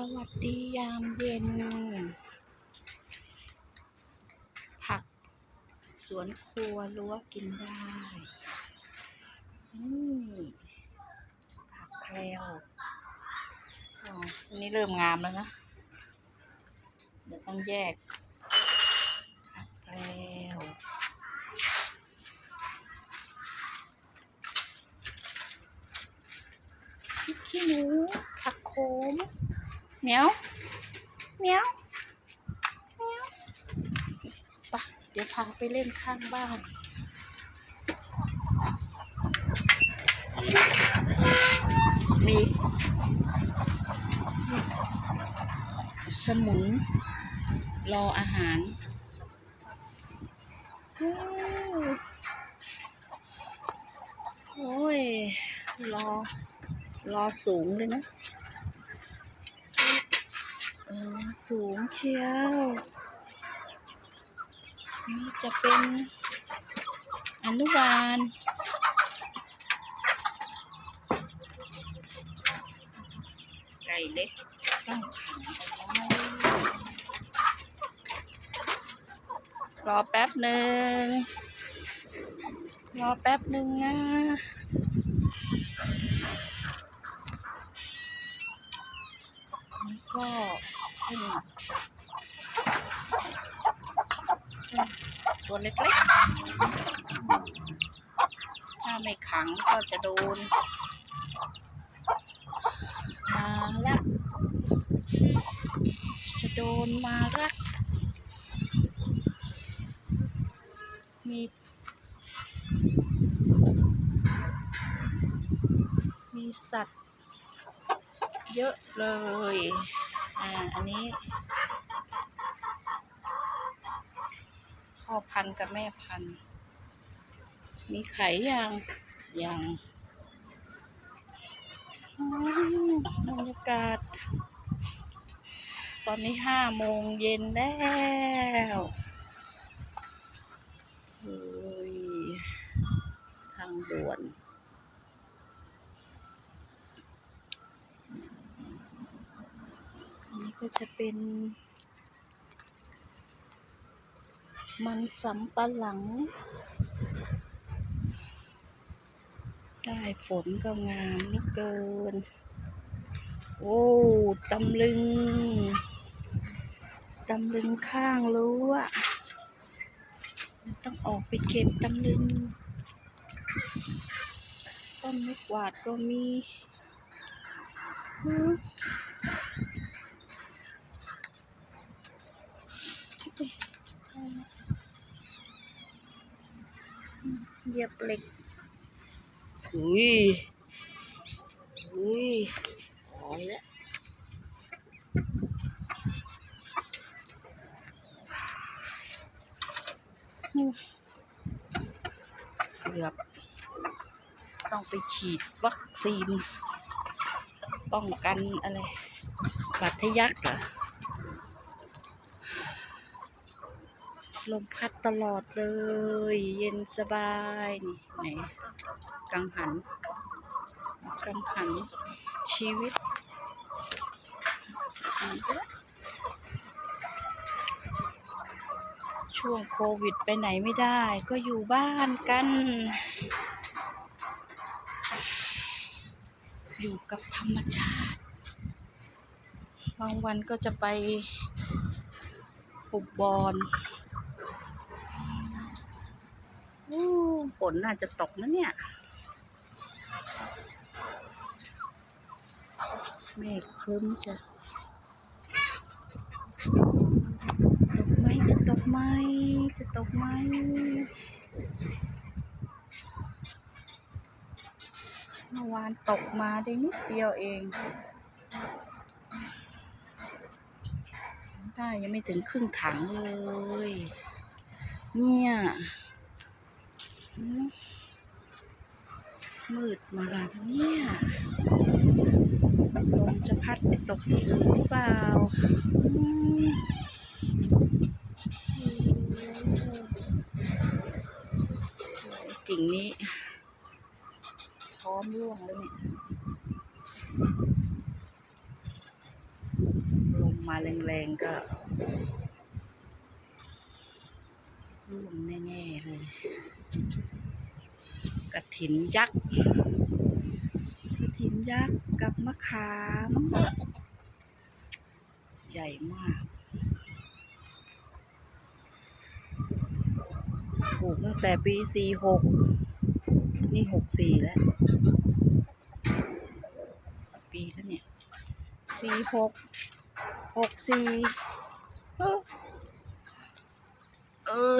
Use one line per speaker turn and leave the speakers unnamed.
สวัสดียามเย็น ผัก สวนครัวรั้วกินได้นี่ผักแพรวอ๋ออันนี้เริ่มงามแล้วนะ เดี๋ยวต้องแยก ผักแพรวพริกขี้หนูผักโขม เหมียวเหมียวเหมียวไปะเดี๋ยวพาไปเล่นข้างบ้านมีสมุน รออาหารอู้โอ้ย รอ รอสูงเลยนะ สูงเชียวนี่จะเป็นอนุบาลไก่เล็กต้องขังรอแป๊บหนึ่ง รอแป๊บหนึ่งนะก็ ตัวเล็กๆ ถ้าไม่ขังก็จะโดนมาละจะโดนมาละมีมีสัตว์ เยอะเลย อ่า อันนี้พ่อพันธุ์กับแม่พันธุ์ มีไข่ยังยังอืมบรรยากาศ ตอนนี้ห้าโมงเย็นแล้วเฮ้ยทางด่วน อันนี้ก็ จะเป็น มันสำปะหลัง ได้ฝนก็งามเหลือเกิน โอ้ตำลึงตำลึงข้างรั้วต้องออกไปเก็บตำลึง ต้นไม้กวาดก็มีอืม เหยียบเหล็กอุ้ยอุ้ยโอ้ยแล้วเกือบต้องไปฉีดวัคซีน ป้องกันอะไรบาดทะยักเหรอ ลมพัดตลอดเลย เย็นสบายนี่ไหนกังหันกังหันชีวิตช่วงโควิดไปไหนไม่ได้ ก็อยู่บ้านกัน อยู่กับธรรมชาติ บางวันก็จะไปปลูกบอน ฝนน่าจะตกนะเนี่ยเมฆครึ้มจะตกไหมจะตกไหมจะตกไหมเมื่อวานตกมาได้นิดเดียวเองได้ยังไม่ถึงครึ่งถังเลย เนี่ย มืดมาแล้วเนี่ยลมจะพัดไปตกที่อื่นหรือเปล่าอืมกิ่งนี้พร้อมร่วงแล้วเนี่ยลมาแรงๆก็ร่วงแน่ ๆ เลย กระถินยักษ์กระถินยักษ์กับมะขาม ใหญ่มากปลูกตั้งแต่ปีสี่หกนี่หกสี่แล้ว ปีแล้วเนี่ยสี่หกหกสี่เออ